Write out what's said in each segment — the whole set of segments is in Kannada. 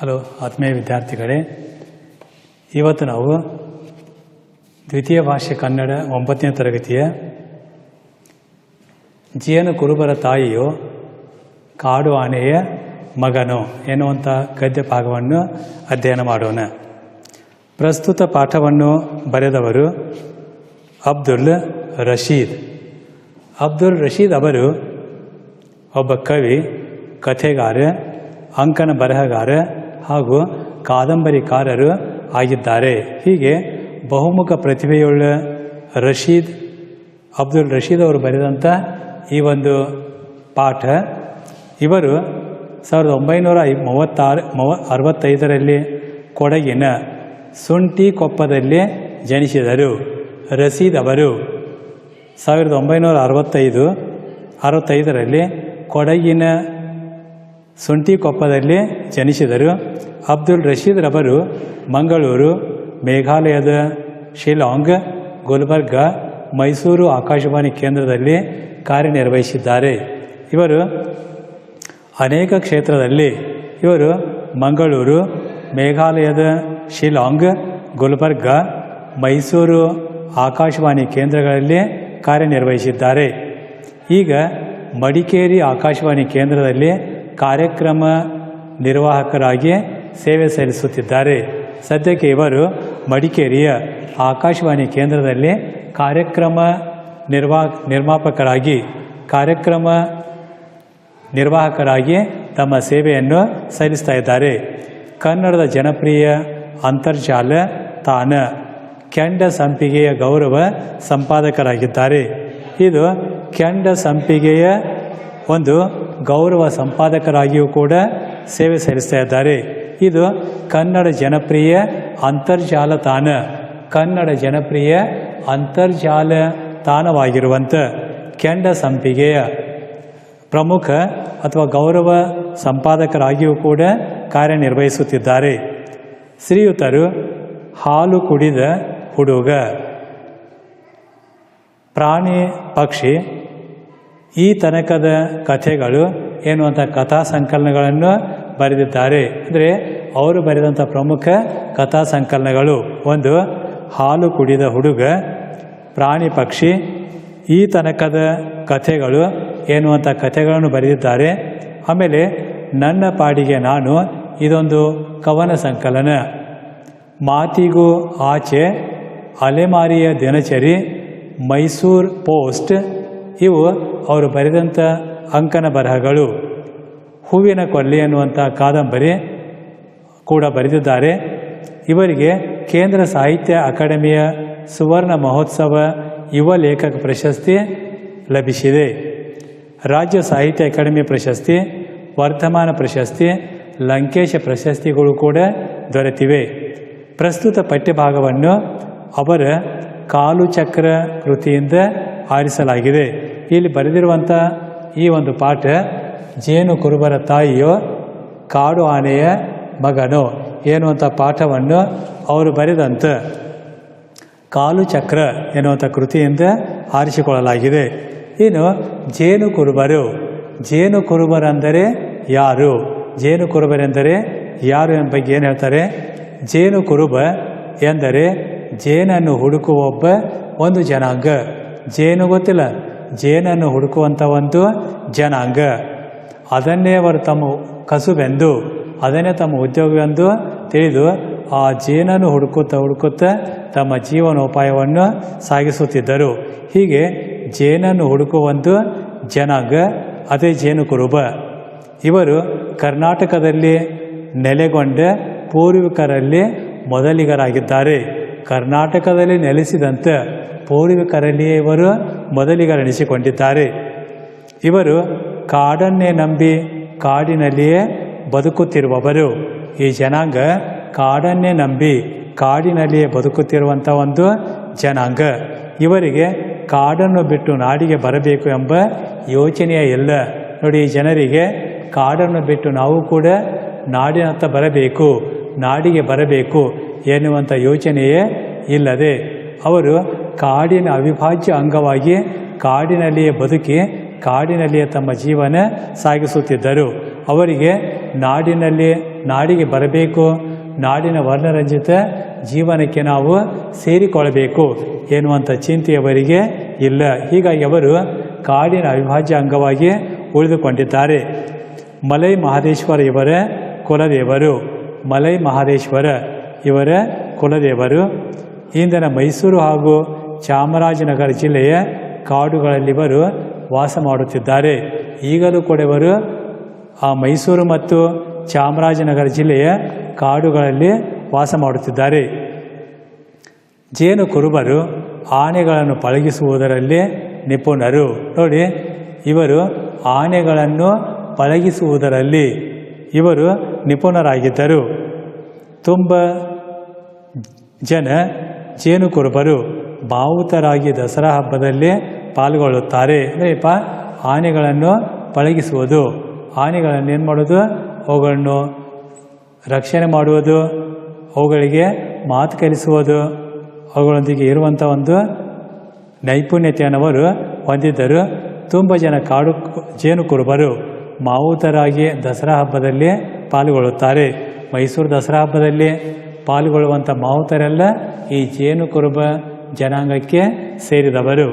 ಹಲೋ, ಆತ್ಮೀಯ ವಿದ್ಯಾರ್ಥಿಗಳೇ, ಇವತ್ತು ನಾವು ದ್ವಿತೀಯ ಭಾಷೆ ಕನ್ನಡ ಒಂಬತ್ತನೇ ತರಗತಿಯ ಜೀವನ ಕುರುಬರ ತಾಯಿಯು ಕಾಡು ಆನೆಯ ಮಗನು ಎನ್ನುವಂಥ ಗದ್ಯ ಭಾಗವನ್ನು ಅಧ್ಯಯನ ಮಾಡೋಣ. ಪ್ರಸ್ತುತ ಪಾಠವನ್ನು ಬರೆದವರು ಅಬ್ದುಲ್ ರಶೀದ್. ಅಬ್ದುಲ್ ರಶೀದ್ ಅವರು ಒಬ್ಬ ಕವಿ, ಕಥೆಗಾರ ಅಂಕನ ಬರಹಗಾರ ಹಾಗೂ ಕಾದಂಬರಿಕಾರರು ಆಗಿದ್ದಾರೆ. ಹೀಗೆ ಬಹುಮುಖ ಪ್ರತಿಭೆಯುಳ್ಳ ರಶೀದ್, ಅಬ್ದುಲ್ ರಶೀದ್ ಅವರು ಬರೆದಂಥ ಈ ಒಂದು ಪಾಠ, ಇವರು ಸಾವಿರದ ಒಂಬೈನೂರ ಮೂವತ್ತಾರು, ಮೂವ, ಅರವತ್ತೈದರಲ್ಲಿ ಕೊಡಗಿನ ಸುಂಟಿ ಕೊಪ್ಪದಲ್ಲಿ ಜನಿಸಿದರು. ರಶೀದ್ ಅವರು ಸಾವಿರದ ಒಂಬೈನೂರ ಅರವತ್ತೈದು, ಅರವತ್ತೈದರಲ್ಲಿ ಕೊಡಗಿನ ಸುಂಟಿಕೊಪ್ಪದಲ್ಲಿ ಜನಿಸಿದರು. ಅಬ್ದುಲ್ ರಶೀದ್ ರವರು ಮಂಗಳೂರು, ಮೇಘಾಲಯದ ಶಿಲಾಂಗ್ ಗುಲ್ಬರ್ಗ, ಮೈಸೂರು ಆಕಾಶವಾಣಿ ಕೇಂದ್ರದಲ್ಲಿ ಕಾರ್ಯನಿರ್ವಹಿಸಿದ್ದಾರೆ. ಇವರು ಅನೇಕ ಕ್ಷೇತ್ರದಲ್ಲಿ, ಇವರು ಮಂಗಳೂರು, ಮೇಘಾಲಯದ ಶಿಲಾಂಗ್ ಗುಲ್ಬರ್ಗ, ಮೈಸೂರು ಆಕಾಶವಾಣಿ ಕೇಂದ್ರಗಳಲ್ಲಿ ಕಾರ್ಯನಿರ್ವಹಿಸಿದ್ದಾರೆ. ಈಗ ಮಡಿಕೇರಿ ಆಕಾಶವಾಣಿ ಕೇಂದ್ರದಲ್ಲಿ ಕಾರ್ಯಕ್ರಮ ನಿರ್ವಾಹಕರಾಗಿ ಸೇವೆ ಸಲ್ಲಿಸುತ್ತಿದ್ದಾರೆ. ಸದ್ಯಕ್ಕೆ ಇವರು ಮಡಿಕೇರಿಯ ಆಕಾಶವಾಣಿ ಕೇಂದ್ರದಲ್ಲಿ ಕಾರ್ಯಕ್ರಮ ನಿರ್ವಾ, ನಿರ್ಮಾಪಕರಾಗಿ, ಕಾರ್ಯಕ್ರಮ ನಿರ್ವಾಹಕರಾಗಿ ತಮ್ಮ ಸೇವೆಯನ್ನು ಸಲ್ಲಿಸ್ತಾ ಇದ್ದಾರೆ. ಕನ್ನಡದ ಜನಪ್ರಿಯ ಅಂತರ್ಜಾಲ ತಾಣ ಕೆಂಡ ಸಂಪಿಗೆಯ ಗೌರವ ಸಂಪಾದಕರಾಗಿದ್ದಾರೆ. ಇದು ಕೆಂಡ ಸಂಪಿಗೆಯ ಒಂದು ಗೌರವ ಸಂಪಾದಕರಾಗಿಯೂ ಕೂಡ ಸೇವೆ ಸಲ್ಲಿಸ್ತಾ ಇದ್ದಾರೆ. ಇದು ಕನ್ನಡ ಜನಪ್ರಿಯ ಅಂತರ್ಜಾಲ ತಾಣ ಕನ್ನಡ ಜನಪ್ರಿಯ ಅಂತರ್ಜಾಲ ತಾಣವಾಗಿರುವಂಥ ಕೆಂಡ ಸಂಪಿಗೆಯ ಪ್ರಮುಖ ಅಥವಾ ಗೌರವ ಸಂಪಾದಕರಾಗಿಯೂ ಕೂಡ ಕಾರ್ಯನಿರ್ವಹಿಸುತ್ತಿದ್ದಾರೆ. ಶ್ರೀಯುತರು ಹಾಲು ಕುಡಿದ ಹುಡುಗ. ಪ್ರಾಣಿ ಪಕ್ಷಿ ಈ ತನಕದ ಕಥೆಗಳು ಏನು ಅಂತ ಕಥಾ ಸಂಕಲನಗಳನ್ನು ಬರೆದಿದ್ದಾರೆ. ಅಂದರೆ ಅವರು ಬರೆದಂಥ ಪ್ರಮುಖ ಕಥಾ ಸಂಕಲನಗಳು ಒಂದು ಹಾಲು ಕುಡಿದ ಹುಡುಗ, ಪ್ರಾಣಿ ಪಕ್ಷಿ, ಈ ತನಕದ ಕಥೆಗಳು ಏನು ಅಂತ ಕಥೆಗಳನ್ನು ಬರೆದಿದ್ದಾರೆ. ಆಮೇಲೆ ನನ್ನ ಪಾಡಿಗೆ ನಾನು ಇದೊಂದು ಕವನ ಸಂಕಲನ. ಮಾತಿಗೂ ಆಚೆ ಅಲೆಮಾರಿಯ ದಿನಚರಿ ಮೈಸೂರು ಪೋಸ್ಟ್ ಇವು ಅವರು ಬರೆದಂಥ ಅಂಕನ ಬರಹಗಳು. ಹೂವಿನ ಕೊಲ್ಲಿ ಅನ್ನುವಂಥ ಕಾದಂಬರಿ ಕೂಡ ಬರೆದಿದ್ದಾರೆ. ಇವರಿಗೆ ಕೇಂದ್ರ ಸಾಹಿತ್ಯ ಅಕಾಡೆಮಿಯ ಸುವರ್ಣ ಮಹೋತ್ಸವ ಯುವ ಲೇಖಕ ಪ್ರಶಸ್ತಿ ಲಭಿಸಿದೆ. ರಾಜ್ಯ ಸಾಹಿತ್ಯ ಅಕಾಡೆಮಿ ಪ್ರಶಸ್ತಿ, ವರ್ಧಮಾನ ಪ್ರಶಸ್ತಿ, ಲಂಕೇಶ ಪ್ರಶಸ್ತಿಗಳು ಕೂಡ ದೊರೆತಿವೆ. ಪ್ರಸ್ತುತ ಪಠ್ಯಭಾಗವನ್ನು ಅವರ ಕಾಲು ಚಕ್ರ ಕೃತಿಯಿಂದ ಆರಿಸಲಾಗಿದೆ. ಇಲ್ಲಿ ಬರೆದಿರುವಂಥ ಈ ಒಂದು ಪಾಠ, ಜೇನು ಕುರುಬರ ತಾಯಿಯು, ಕಾಡು ಆನೆಯ ಮಗನು ಎನ್ನುವಂಥ ಪಾಠವನ್ನು ಅವರು ಬರೆದಂತ ಕಾಲು ಚಕ್ರ ಎನ್ನುವಂಥ ಕೃತಿಯಿಂದ ಆರಿಸಿಕೊಳ್ಳಲಾಗಿದೆ. ಇನ್ನು, ಜೇನು ಕುರುಬರು ಜೇನು ಕುರುಬರೆಂದರೆ ಯಾರು ಜೇನು ಕುರುಬರೆಂದರೆ ಯಾರು ಎಂಬ ಬಗ್ಗೆ ಏನು ಹೇಳ್ತಾರೆ? ಜೇನು ಕುರುಬ ಎಂದರೆ ಜೇನನ್ನು ಹುಡುಕುವ ಒಬ್ಬ ಒಂದು ಜನಾಂಗ ಜೇನು ಗೊತ್ತಿಲ್ಲ. ಜೇನನ್ನು ಹುಡುಕುವಂಥ ಒಂದು ಜನಾಂಗ. ಅದನ್ನೇ ಅವರು ತಮ್ಮ ಕಸುಬೆಂದು, ಅದನ್ನೇ ತಮ್ಮ ಉದ್ಯೋಗವೆಂದು ತಿಳಿದು ಆ ಜೇನನ್ನು ಹುಡುಕುತ್ತಾ ಹುಡುಕುತ್ತಾ ತಮ್ಮ ಜೀವನೋಪಾಯವನ್ನು ಸಾಗಿಸುತ್ತಿದ್ದರು. ಹೀಗೆ ಜೇನನ್ನು ಹುಡುಕುವ ಒಂದು ಜನಾಂಗ, ಅದೇ ಜೇನು ಕುರುಬ ಇವರು ಕರ್ನಾಟಕದಲ್ಲಿ ನೆಲೆಗೊಂಡ ಪೂರ್ವಿಕರಲ್ಲಿ ಮೊದಲಿಗರಾಗಿದ್ದಾರೆ. ಕರ್ನಾಟಕದಲ್ಲಿ ನೆಲೆಸಿದಂತೆ ಪೂರ್ವಿಕರಲ್ಲಿಯೇ ಇವರು ಮೊದಲಿಗರೆನಿಸಿಕೊಂಡಿದ್ದಾರೆ. ಇವರು ಕಾಡನ್ನೇ ನಂಬಿ ಕಾಡಿನಲ್ಲಿಯೇ ಬದುಕುತ್ತಿರುವವರು. ಈ ಜನಾಂಗ ಕಾಡನ್ನೇ ನಂಬಿ ಕಾಡಿನಲ್ಲಿಯೇ ಬದುಕುತ್ತಿರುವಂಥ ಒಂದು ಜನಾಂಗ. ಇವರಿಗೆ ಕಾಡನ್ನು ಬಿಟ್ಟು ನಾಡಿಗೆ ಬರಬೇಕು ಎಂಬ ಯೋಚನೆಯೇ ಇಲ್ಲ. ನೋಡಿ, ಈ ಜನರಿಗೆ ಕಾಡನ್ನು ಬಿಟ್ಟು ನಾವು ಕೂಡ ನಾಡಿನತ್ತ ಬರಬೇಕು, ನಾಡಿಗೆ ಬರಬೇಕು. ಎನ್ನುವಂಥ ಯೋಚನೆಯೇ ಇಲ್ಲದೆ ಅವರು ಕಾಡಿನ ಅವಿಭಾಜ್ಯ ಅಂಗವಾಗಿ ಕಾಡಿನಲ್ಲಿಯೇ ಬದುಕಿ ಕಾಡಿನಲ್ಲಿಯೇ ತಮ್ಮ ಜೀವನ ಸಾಗಿಸುತ್ತಿದ್ದರು. ಅವರಿಗೆ ನಾಡಿನಲ್ಲಿ ನಾಡಿಗೆ ಬರಬೇಕು, ನಾಡಿನ ವರ್ಣರಂಜಿತ ಜೀವನಕ್ಕೆ ನಾವು ಸೇರಿಕೊಳ್ಳಬೇಕು ಎನ್ನುವಂಥ ಚಿಂತೆಯವರಿಗೆ ಇಲ್ಲ. ಹೀಗಾಗಿ ಅವರು ಕಾಡಿನ ಅವಿಭಾಜ್ಯ ಅಂಗವಾಗಿ ಉಳಿದುಕೊಂಡಿದ್ದಾರೆ. ಮಲೈ ಮಹದೇಶ್ವರ ಇವರ ಕುಲದೇವರು. ಮಲೈ ಮಹದೇಶ್ವರ ಇವರ ಕುಲದೇವರು. ಇಂದಿನ ಮೈಸೂರು ಹಾಗೂ ಚಾಮರಾಜನಗರ ಜಿಲ್ಲೆಯ ಕಾಡುಗಳಲ್ಲಿ ಇವರು ವಾಸ ಮಾಡುತ್ತಿದ್ದಾರೆ. ಈಗಲೂ ಕೂಡ ಇವರು ಆ ಮೈಸೂರು ಮತ್ತು ಚಾಮರಾಜನಗರ ಜಿಲ್ಲೆಯ ಕಾಡುಗಳಲ್ಲಿ ವಾಸ ಮಾಡುತ್ತಿದ್ದಾರೆ. ಜೇನು ಕುರುಬರು ಆನೆಗಳನ್ನು ಪಳಗಿಸುವುದರಲ್ಲಿ ನಿಪುಣರು. ನೋಡಿ, ಇವರು ಆನೆಗಳನ್ನು ಪಳಗಿಸುವುದರಲ್ಲಿ ಇವರು ನಿಪುಣರಾಗಿದ್ದರು. ತುಂಬ ಜನ ಜೇನು ಕುರುಬರು ಭಾವುತರಾಗಿ ದಸರಾ ಹಬ್ಬದಲ್ಲಿ ಪಾಲ್ಗೊಳ್ಳುತ್ತಾರೆ. ಅಂದ್ರೆಪ್ಪ ಆನೆಗಳನ್ನು ಪಳಗಿಸುವುದು, ಆನೆಗಳನ್ನು ಏನು ಮಾಡೋದು ಅವುಗಳನ್ನು ರಕ್ಷಣೆ ಮಾಡುವುದು, ಅವುಗಳಿಗೆ ಮಾತು ಕಲಿಸುವುದು, ಅವುಗಳೊಂದಿಗೆ ಇರುವಂಥ ಒಂದು ನೈಪುಣ್ಯತೆಯನ್ನು ಅವರು ಹೊಂದಿದ್ದರು. ತುಂಬ ಜನ ಕಾಡು ಜೇನು ಕುರುಬರು ಮಾವುತರಾಗಿ ದಸರಾ ಹಬ್ಬದಲ್ಲಿ ಪಾಲ್ಗೊಳ್ಳುತ್ತಾರೆ. ಮೈಸೂರು ದಸರಾ ಹಬ್ಬದಲ್ಲಿ ಪಾಲ್ಗೊಳ್ಳುವಂಥ ಮಾವುತರೆಲ್ಲ ಈ ಜೇನು ಕುರುಬ ಜನಾಂಗಕ್ಕೆ ಸೇರಿದವರು.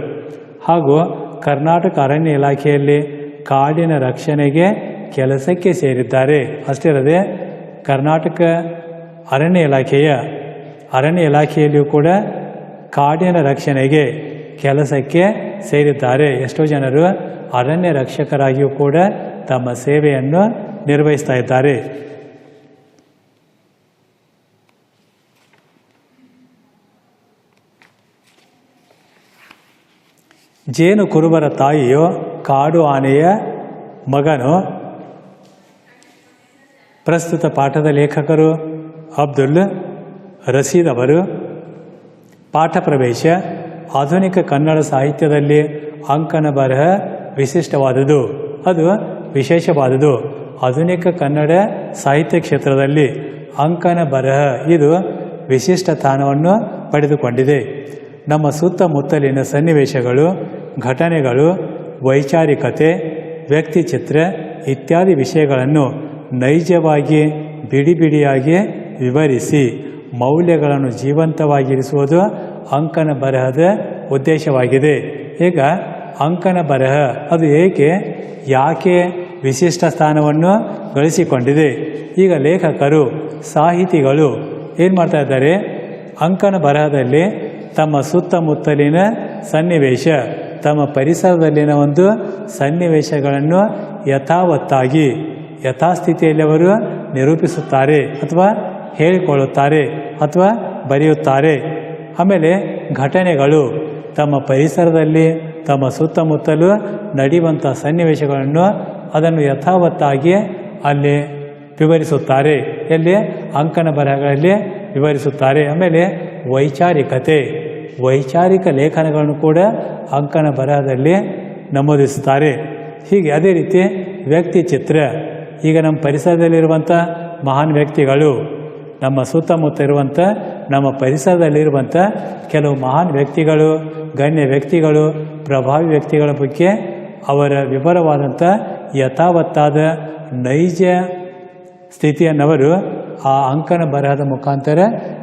ಹಾಗೂ ಕರ್ನಾಟಕ ಅರಣ್ಯ ಇಲಾಖೆಯಲ್ಲಿ ಕಾಡಿನ ರಕ್ಷಣೆಗೆ ಕೆಲಸಕ್ಕೆ ಸೇರಿದ್ದಾರೆ. ಅಷ್ಟಿರದೆ ಕರ್ನಾಟಕ ಅರಣ್ಯ ಇಲಾಖೆಯ ಅರಣ್ಯ ಇಲಾಖೆಯಲ್ಲಿಯೂ ಕೂಡ ಕಾಡಿನ ರಕ್ಷಣೆಗೆ ಕೆಲಸಕ್ಕೆ ಸೇರಿದ್ದಾರೆ. ಎಷ್ಟೋ ಜನರು ಅರಣ್ಯ ರಕ್ಷಕರಾಗಿಯೂ ಕೂಡ ತಮ್ಮ ಸೇವೆಯನ್ನು ನಿರ್ವಹಿಸ್ತಾ ಇದ್ದಾರೆ. ಜೇನು ಕುರುಬರ ತಾಯಿಯು, ಕಾಡು ಆನೆಯ ಮಗನು? ಪ್ರಸ್ತುತ ಪಾಠದ ಲೇಖಕರು ಅಬ್ದುಲ್ ರಸೀದ್ ಅವರು. ಪಾಠ ಪ್ರವೇಶ, ಆಧುನಿಕ ಕನ್ನಡ ಸಾಹಿತ್ಯದಲ್ಲಿ ಅಂಕನ ಬರಹ ವಿಶಿಷ್ಟವಾದುದು. ಅದು ವಿಶೇಷವಾದುದು. ಆಧುನಿಕ ಕನ್ನಡ ಸಾಹಿತ್ಯ ಕ್ಷೇತ್ರದಲ್ಲಿ ಅಂಕನ ಬರಹ ಇದು ವಿಶಿಷ್ಟ ಸ್ಥಾನವನ್ನು ಪಡೆದುಕೊಂಡಿದೆ. ನಮ್ಮ ಸುತ್ತಮುತ್ತಲಿನ ಸನ್ನಿವೇಶಗಳು, ಘಟನೆಗಳು, ವೈಚಾರಿಕತೆ, ವ್ಯಕ್ತಿಚಿತ್ರ ಇತ್ಯಾದಿ ವಿಷಯಗಳನ್ನು ನೈಜವಾಗಿ ಬಿಡಿ ಬಿಡಿಯಾಗಿ ವಿವರಿಸಿ ಮೌಲ್ಯಗಳನ್ನು ಜೀವಂತವಾಗಿರಿಸುವುದು ಅಂಕನ ಬರಹದ ಉದ್ದೇಶವಾಗಿದೆ. ಈಗ ಅಂಕನ ಬರಹ ಅದು ಏಕೆ, ಯಾಕೆ ವಿಶಿಷ್ಟ ಸ್ಥಾನವನ್ನು ಗಳಿಸಿಕೊಂಡಿದೆ? ಈಗ ಲೇಖಕರು, ಸಾಹಿತಿಗಳು ಏನು ಮಾಡ್ತಾ ಇದ್ದಾರೆ? ಅಂಕನ ಬರಹದಲ್ಲಿ ತಮ್ಮ ಸುತ್ತಮುತ್ತಲಿನ ಸನ್ನಿವೇಶ, ತಮ್ಮ ಪರಿಸರದಲ್ಲಿನ ಒಂದು ಸನ್ನಿವೇಶಗಳನ್ನು ಯಥಾವತ್ತಾಗಿ, ಯಥಾಸ್ಥಿತಿಯಲ್ಲಿ ಅವರು ನಿರೂಪಿಸುತ್ತಾರೆ ಅಥವಾ ಹೇಳಿಕೊಳ್ಳುತ್ತಾರೆ ಅಥವಾ ಬರೆಯುತ್ತಾರೆ. ಆಮೇಲೆ ಘಟನೆಗಳು, ತಮ್ಮ ಪರಿಸರದಲ್ಲಿ, ತಮ್ಮ ಸುತ್ತಮುತ್ತಲು ನಡೆಯುವಂಥ ಸನ್ನಿವೇಶಗಳನ್ನು ಅದನ್ನು ಯಥಾವತ್ತಾಗಿ ಅಲ್ಲಿ ವಿವರಿಸುತ್ತಾರೆ. ಎಲ್ಲಿ? ಅಂಕನ ಬರಹಗಳಲ್ಲಿ ವಿವರಿಸುತ್ತಾರೆ. ಆಮೇಲೆ ವೈಚಾರಿಕತೆ. ವೈಚಾರಿಕ ಲೇಖನಗಳನ್ನು ಕೂಡ ಅಂಕನ ಬರಹದಲ್ಲಿ ನಮೂದಿಸುತ್ತಾರೆ. ಹೀಗೆ ಅದೇ ರೀತಿ ವ್ಯಕ್ತಿ ಚಿತ್ರ, ಈಗ ನಮ್ಮ ಪರಿಸರದಲ್ಲಿರುವಂಥ ಮಹಾನ್ ವ್ಯಕ್ತಿಗಳು, ನಮ್ಮ ಸುತ್ತಮುತ್ತ ಇರುವಂಥ ನಮ್ಮ ಪರಿಸರದಲ್ಲಿರುವಂಥ ಕೆಲವು ಮಹಾನ್ ವ್ಯಕ್ತಿಗಳು, ಗಣ್ಯ ವ್ಯಕ್ತಿಗಳು, ಪ್ರಭಾವಿ ವ್ಯಕ್ತಿಗಳ ಬಗ್ಗೆ ಅವರ ವಿವರವಾದಂಥ ಯಥಾವತ್ತಾದ ನೈಜ ಸ್ಥಿತಿಯನ್ನವರು ಆ ಅಂಕನ ಬರಹದ ಮುಖಾಂತರ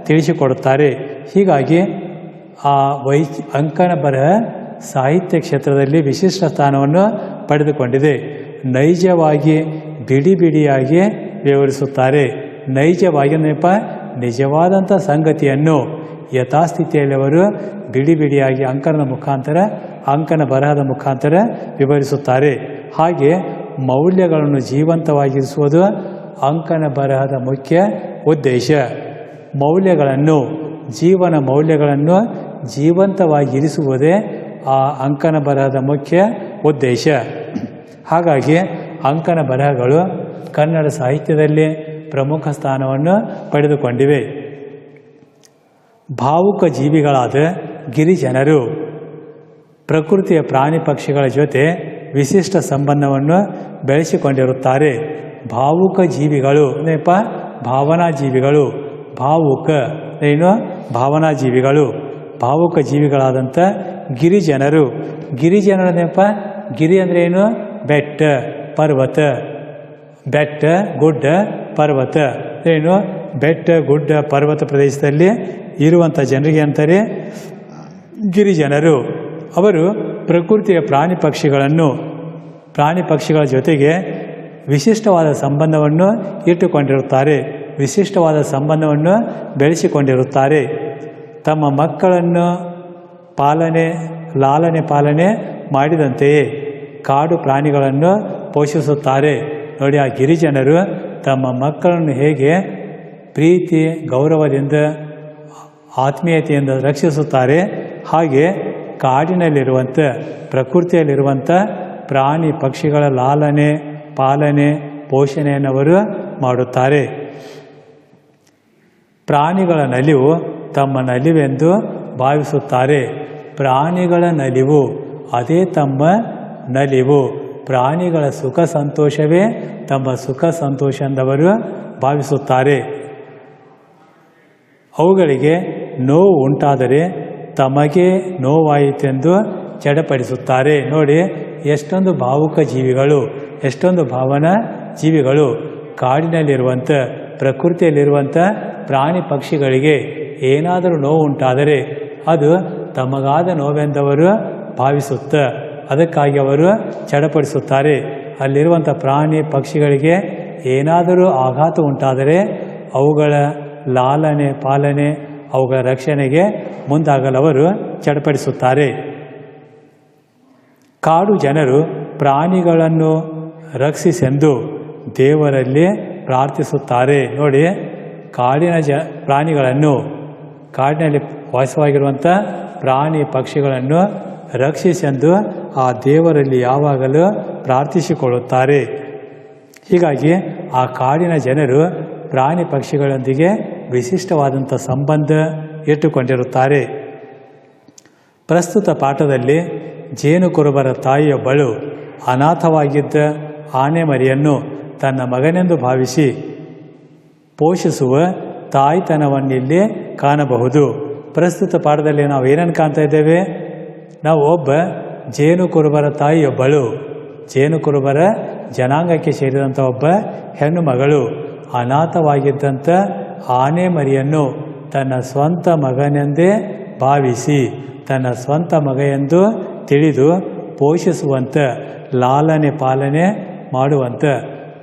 ತಿಳಿಸಿಕೊಡುತ್ತಾರೆ. ಹೀಗಾಗಿ ಆ ವೈ ಅಂಕನ ಬರಹ ಸಾಹಿತ್ಯ ಕ್ಷೇತ್ರದಲ್ಲಿ ವಿಶಿಷ್ಟ ಸ್ಥಾನವನ್ನು ಪಡೆದುಕೊಂಡಿದೆ. ನೈಜವಾಗಿ ಬಿಡಿ ಬಿಡಿಯಾಗಿ ವಿವರಿಸುತ್ತಾರೆ. ನೈಜವಾಗಿ ನೆನಪ ನಿಜವಾದಂಥ ಸಂಗತಿಯನ್ನು. ಯಥಾಸ್ಥಿತಿಯಲ್ಲಿ ಅವರು ಬಿಡಿ ಬಿಡಿಯಾಗಿ ಅಂಕನ ಮುಖಾಂತರ ಅಂಕನ ಬರಹದ ಮುಖಾಂತರ ವಿವರಿಸುತ್ತಾರೆ. ಹಾಗೆ ಮೌಲ್ಯಗಳನ್ನು ಜೀವಂತವಾಗಿರಿಸುವುದು ಅಂಕನ ಬರಹದ ಮುಖ್ಯ ಉದ್ದೇಶ. ಮೌಲ್ಯಗಳನ್ನು, ಜೀವನ ಮೌಲ್ಯಗಳನ್ನು ಜೀವಂತವಾಗಿರಿಸುವುದೇ ಆ ಅಂಕನ ಬರಹದ ಮುಖ್ಯ ಉದ್ದೇಶ. ಹಾಗಾಗಿ ಅಂಕನ ಬರಹಗಳು ಕನ್ನಡ ಸಾಹಿತ್ಯದಲ್ಲಿ ಪ್ರಮುಖ ಸ್ಥಾನವನ್ನು ಪಡೆದುಕೊಂಡಿವೆ. ಭಾವುಕ ಜೀವಿಗಳಾದ ಗಿರಿಜನರು ಪ್ರಕೃತಿಯ ಪ್ರಾಣಿ ಪಕ್ಷಿಗಳ ಜೊತೆ ವಿಶಿಷ್ಟ ಸಂಬಂಧವನ್ನು ಬೆಳೆಸಿಕೊಂಡಿರುತ್ತಾರೆ. ಭಾವುಕ ಜೀವಿಗಳು ಏನಪ್ಪ? ಭಾವನಾ ಜೀವಿಗಳು. ಭಾವುಕ ಏನು? ಭಾವನಾ ಜೀವಿಗಳು. ಭಾವುಕ ಜೀವಿಗಳಾದಂಥ ಗಿರಿಜನರು. ಗಿರಿಜನರನೇಪ ಗಿರಿ ಅಂದರೆ ಏನು? ಬೆಟ್ಟ, ಪರ್ವತ. ಬೆಟ್ಟ, ಗುಡ್ಡ, ಪರ್ವತ. ಏನು? ಬೆಟ್ಟ, ಗುಡ್ಡ, ಪರ್ವತ ಪ್ರದೇಶದಲ್ಲಿ ಇರುವಂಥ ಜನರಿಗೆ ಅಂತಾರೆ ಗಿರಿಜನರು. ಅವರು ಪ್ರಕೃತಿಯ ಪ್ರಾಣಿ ಪಕ್ಷಿಗಳನ್ನು, ಪ್ರಾಣಿ ಪಕ್ಷಿಗಳ ಜೊತೆಗೆ ವಿಶಿಷ್ಟವಾದ ಸಂಬಂಧವನ್ನು ಇಟ್ಟುಕೊಂಡಿರುತ್ತಾರೆ. ವಿಶಿಷ್ಟವಾದ ಸಂಬಂಧವನ್ನು ಬೆಳೆಸಿಕೊಂಡಿರುತ್ತಾರೆ. ತಮ್ಮ ಮಕ್ಕಳನ್ನು ಪಾಲನೆ, ಲಾಲನೆ, ಪಾಲನೆ ಮಾಡಿದಂತೆಯೇ ಕಾಡು ಪ್ರಾಣಿಗಳನ್ನು ಪೋಷಿಸುತ್ತಾರೆ. ನೋಡಿ, ಆ ಗಿರಿಜನರು ತಮ್ಮ ಮಕ್ಕಳನ್ನು ಹೇಗೆ ಪ್ರೀತಿ, ಗೌರವದಿಂದ, ಆತ್ಮೀಯತೆಯಿಂದ ರಕ್ಷಿಸುತ್ತಾರೆ. ಹಾಗೆ ಕಾಡಿನಲ್ಲಿರುವಂಥ ಪ್ರಕೃತಿಯಲ್ಲಿರುವಂಥ ಪ್ರಾಣಿ ಪಕ್ಷಿಗಳ ಲಾಲನೆ, ಪಾಲನೆ, ಪೋಷಣೆಯನ್ನು ಅವರು ಮಾಡುತ್ತಾರೆ. ಪ್ರಾಣಿಗಳ ನಲಿವು ತಮ್ಮ ನಲಿವೆಂದು ಭಾವಿಸುತ್ತಾರೆ. ಪ್ರಾಣಿಗಳ ನಲಿವು, ಅದೇ ತಮ್ಮ ನಲಿವು. ಪ್ರಾಣಿಗಳ ಸುಖ ಸಂತೋಷವೇ ತಮ್ಮ ಸುಖ ಸಂತೋಷ ಎಂದವರು ಭಾವಿಸುತ್ತಾರೆ. ಅವುಗಳಿಗೆ ನೋವು ಉಂಟಾದರೆ ತಮಗೆ ನೋವಾಯಿತೆಂದು ಚಡಪಡಿಸುತ್ತಾರೆ. ನೋಡಿ, ಎಷ್ಟೊಂದು ಭಾವುಕ ಜೀವಿಗಳು, ಎಷ್ಟೊಂದು ಭಾವನಾ ಜೀವಿಗಳು ಕಾಡಿನಲ್ಲಿರುವಂಥ, ಪ್ರಕೃತಿಯಲ್ಲಿರುವಂಥ ಪ್ರಾಣಿ ಪಕ್ಷಿಗಳಿಗೆ ಏನಾದರೂ ನೋವು ಉಂಟಾದರೆ ಅದು ತಮಗಾದ ನೋವೆಂದವರು ಭಾವಿಸುತ್ತ ಅದಕ್ಕಾಗಿ ಅವರು ಚಡಪಡಿಸುತ್ತಾರೆ. ಅಲ್ಲಿರುವಂಥ ಪ್ರಾಣಿ ಪಕ್ಷಿಗಳಿಗೆ ಏನಾದರೂ ಆಘಾತ ಉಂಟಾದರೆ ಅವುಗಳ ಲಾಲನೆ, ಪಾಲನೆ, ಅವುಗಳ ರಕ್ಷಣೆಗೆ ಮುಂದಾಗಲು ಅವರು ಚಡಪಡಿಸುತ್ತಾರೆ. ಕಾಡು ಜನರು ಪ್ರಾಣಿಗಳನ್ನು ರಕ್ಷಿಸೆಂದು ದೇವರಲ್ಲಿ ಪ್ರಾರ್ಥಿಸುತ್ತಾರೆ. ನೋಡಿ, ಕಾಡಿನ ಜ ಪ್ರಾಣಿಗಳನ್ನು ಕಾಡಿನಲ್ಲಿ ವಾಸವಾಗಿರುವಂಥ ಪ್ರಾಣಿ ಪಕ್ಷಿಗಳನ್ನು ರಕ್ಷಿಸೆಂದು ಆ ದೇವರಲ್ಲಿ ಯಾವಾಗಲೂ ಪ್ರಾರ್ಥಿಸಿಕೊಳ್ಳುತ್ತಾರೆ. ಹೀಗಾಗಿ ಆ ಕಾಡಿನ ಜನರು ಪ್ರಾಣಿ ಪಕ್ಷಿಗಳೊಂದಿಗೆ ವಿಶಿಷ್ಟವಾದಂಥ ಸಂಬಂಧ ಇಟ್ಟುಕೊಂಡಿರುತ್ತಾರೆ. ಪ್ರಸ್ತುತ ಪಾಠದಲ್ಲಿ ಜೇನು ಕುರುಬರ ತಾಯಿಯೊಬ್ಬಳು ಅನಾಥವಾಗಿದ್ದ ಆನೆ ಮರಿಯನ್ನು ತನ್ನ ಮಗನೆಂದು ಭಾವಿಸಿ ಪೋಷಿಸುವ ತಾಯ್ತನವನ್ನಿಲ್ಲಿ ಕಾಣಬಹುದು. ಪ್ರಸ್ತುತ ಪಾಠದಲ್ಲಿ ನಾವು ಏನನ್ನು ಕಾಣ್ತಾ ಇದ್ದೇವೆ? ನಾವು ಒಬ್ಬ ಜೇನು ಕುರುಬರ ತಾಯಿಯೊಬ್ಬಳು. ಜೇನು ಕುರುಬರ ಜನಾಂಗಕ್ಕೆ ಸೇರಿದಂಥ ಒಬ್ಬ ಹೆಣ್ಣು ಮಗಳು ಅನಾಥವಾಗಿದ್ದಂಥ ಆನೆ ಮರಿಯನ್ನು ತನ್ನ ಸ್ವಂತ ಮಗನೆಂದೇ ಭಾವಿಸಿ, ತನ್ನ ಸ್ವಂತ ಮಗ ಎಂದು ತಿಳಿದು ಪೋಷಿಸುವಂಥ ಲಾಲನೆ ಪಾಲನೆ ಮಾಡುವಂಥ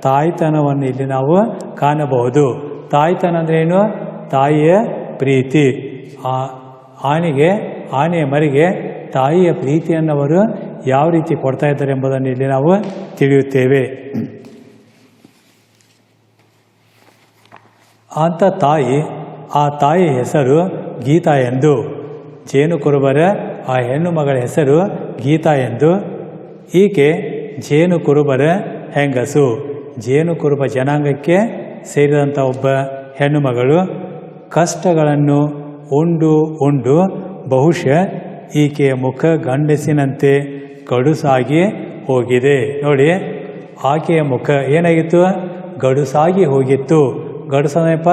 ತಾಯ್ತನವನ್ನು ಇಲ್ಲಿ ನಾವು ಕಾಣಬಹುದು. ತಾಯ್ತನ ಅಂದ್ರೇನು? ತಾಯಿಯ ಪ್ರೀತಿ. ಆ ಆನೆಗೆ, ಆನೆಯ ಮರಿಗೆ, ತಾಯಿಯ ಪ್ರೀತಿಯನ್ನು ಅವರು ಯಾವ ರೀತಿ ಕೊಡ್ತಾ ಇದ್ದಾರೆ ಎಂಬುದನ್ನು ಇಲ್ಲಿ ನಾವು ತಿಳಿಯುತ್ತೇವೆ. ಅಂಥ ತಾಯಿ, ಆ ತಾಯಿ ಹೆಸರು ಗೀತಾ ಎಂದು. ಜೇನು ಕುರುಬರ ಆ ಹೆಣ್ಣು ಮಗಳ ಹೆಸರು ಗೀತಾ ಎಂದು. ಈಕೆ ಜೇನು ಕುರುಬರ ಹೆಂಗಸು. ಜೇನು ಕುರುಬ ಜನಾಂಗಕ್ಕೆ ಸೇರಿದಂಥ ಒಬ್ಬ ಹೆಣ್ಣು ಮಗಳು ಕಷ್ಟಗಳನ್ನು ಉಂಡು ಉಂಡು ಬಹುಶಃ ಈಕೆಯ ಮುಖ ಗಂಡಸಿನಂತೆ ಗಡುಸಾಗಿ ಹೋಗಿದೆ. ನೋಡಿ, ಆಕೆಯ ಮುಖ ಏನಾಗಿತ್ತು? ಗಡುಸಾಗಿ ಹೋಗಿತ್ತು. ಗಡುಸನಪ್ಪ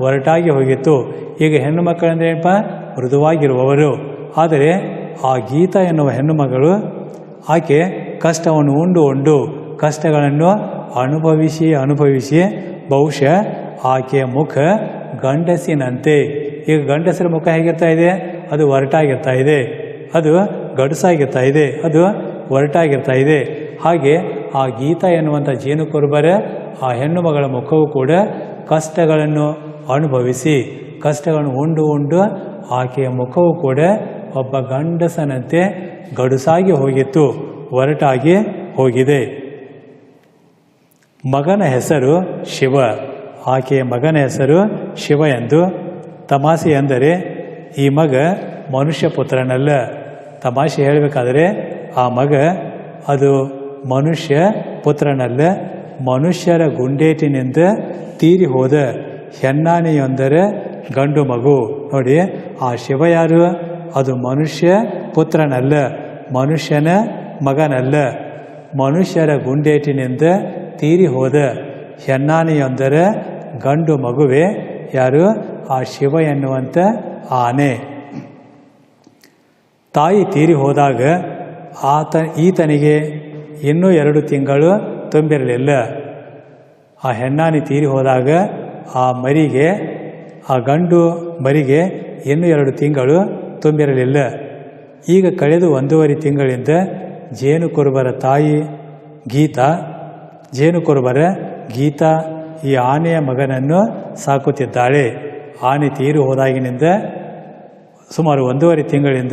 ಒರಟಾಗಿ ಹೋಗಿತ್ತು. ಈಗ ಹೆಣ್ಣು ಮಕ್ಕಳಂದ್ರೆ ಏನಪ್ಪ? ಮೃದುವಾಗಿರುವವರು. ಆದರೆ ಆ ಗೀತ ಎನ್ನುವ ಹೆಣ್ಣು ಮಗಳು ಆಕೆ ಕಷ್ಟವನ್ನು ಉಂಡು ಉಂಡು ಕಷ್ಟಗಳನ್ನು ಅನುಭವಿಸಿ ಅನುಭವಿಸಿ ಬಹುಶಃ ಆಕೆಯ ಮುಖ ಗಂಡಸಿನಂತೆ. ಈಗ ಗಂಡಸರ ಮುಖ ಹೇಗಿರ್ತಾ ಇದೆ? ಅದು ಒರಟಾಗಿರ್ತಾ ಇದೆ. ಅದು ಗಡುಸಾಗಿರ್ತಾ ಇದೆ. ಅದು ಒರಟಾಗಿರ್ತಾ ಇದೆ. ಹಾಗೆ ಆ ಗೀತ ಎನ್ನುವಂಥ ಜೇನು ಕುರುಬರ ಆ ಹೆಣ್ಣು ಮಗಳ ಮುಖವು ಕೂಡ ಕಷ್ಟಗಳನ್ನು ಅನುಭವಿಸಿ, ಕಷ್ಟಗಳನ್ನು ಉಂಡು ಉಂಡು ಆಕೆಯ ಮುಖವು ಕೂಡ ಒಬ್ಬ ಗಂಡಸನಂತೆ ಗಡುಸಾಗಿ ಹೋಗಿತ್ತು, ಒರಟಾಗಿ ಹೋಗಿದೆ. ಮಗನ ಹೆಸರು ಶಿವ. ಆಕೆಯ ಮಗನ ಹೆಸರು ಶಿವ ಎಂದು ತಮಾಷೆ ಎಂದರೆ ಈ ಮಗ ಮನುಷ್ಯ ಪುತ್ರನಲ್ಲ. ತಮಾಷೆ ಹೇಳಬೇಕಾದರೆ ಆ ಮಗ ಅದು ಮನುಷ್ಯ ಪುತ್ರನಲ್ಲ. ಮನುಷ್ಯರ ಗುಂಡೇಟಿನಿಂದ ತೀರಿ ಹೋದ ಹೆಣ್ಣಾನೆಯೊಂದರ ಗಂಡು ಮಗು. ನೋಡಿ, ಆ ಶಿವ ಯಾರು? ಅದು ಮನುಷ್ಯ ಪುತ್ರನಲ್ಲ. ಮನುಷ್ಯನ ಮಗನಲ್ಲ. ಮನುಷ್ಯರ ಗುಂಡೇಟಿನಿಂದ ತೀರಿ ಹೋದ ಹೆಣ್ಣಾನೆಯೊಂದರ ಗಂಡು ಮಗುವೆ ಯಾರು? ಆ ಶಿವ ಎನ್ನುವಂಥ ಆನೆ. ತಾಯಿ ತೀರಿ ಹೋದಾಗ ಆತ, ಈತನಿಗೆ ಇನ್ನೂ ಎರಡು ತಿಂಗಳು ತುಂಬಿರಲಿಲ್ಲ. ಆ ಹೆಣ್ಣಾನಿ ತೀರಿ ಹೋದಾಗ ಆ ಮರಿಗೆ, ಆ ಗಂಡು ಮರಿಗೆ ಇನ್ನೂ ಎರಡು ತಿಂಗಳು ತುಂಬಿರಲಿಲ್ಲ. ಈಗ ಕಳೆದು ಒಂದೂವರೆ ತಿಂಗಳಿಂದ ಜೇನು ಕುರುಬರ ತಾಯಿ ಗೀತಾ ಜೇನು ಕುರುಬರ ಗೀತಾ ಈ ಆನೆಯ ಮಗನನ್ನು ಸಾಕುತ್ತಿದ್ದಾಳೆ. ಆನೆ ತೀರು ಹೋದಾಗಿನಿಂದ ಸುಮಾರು ಒಂದೂವರೆ ತಿಂಗಳಿಂದ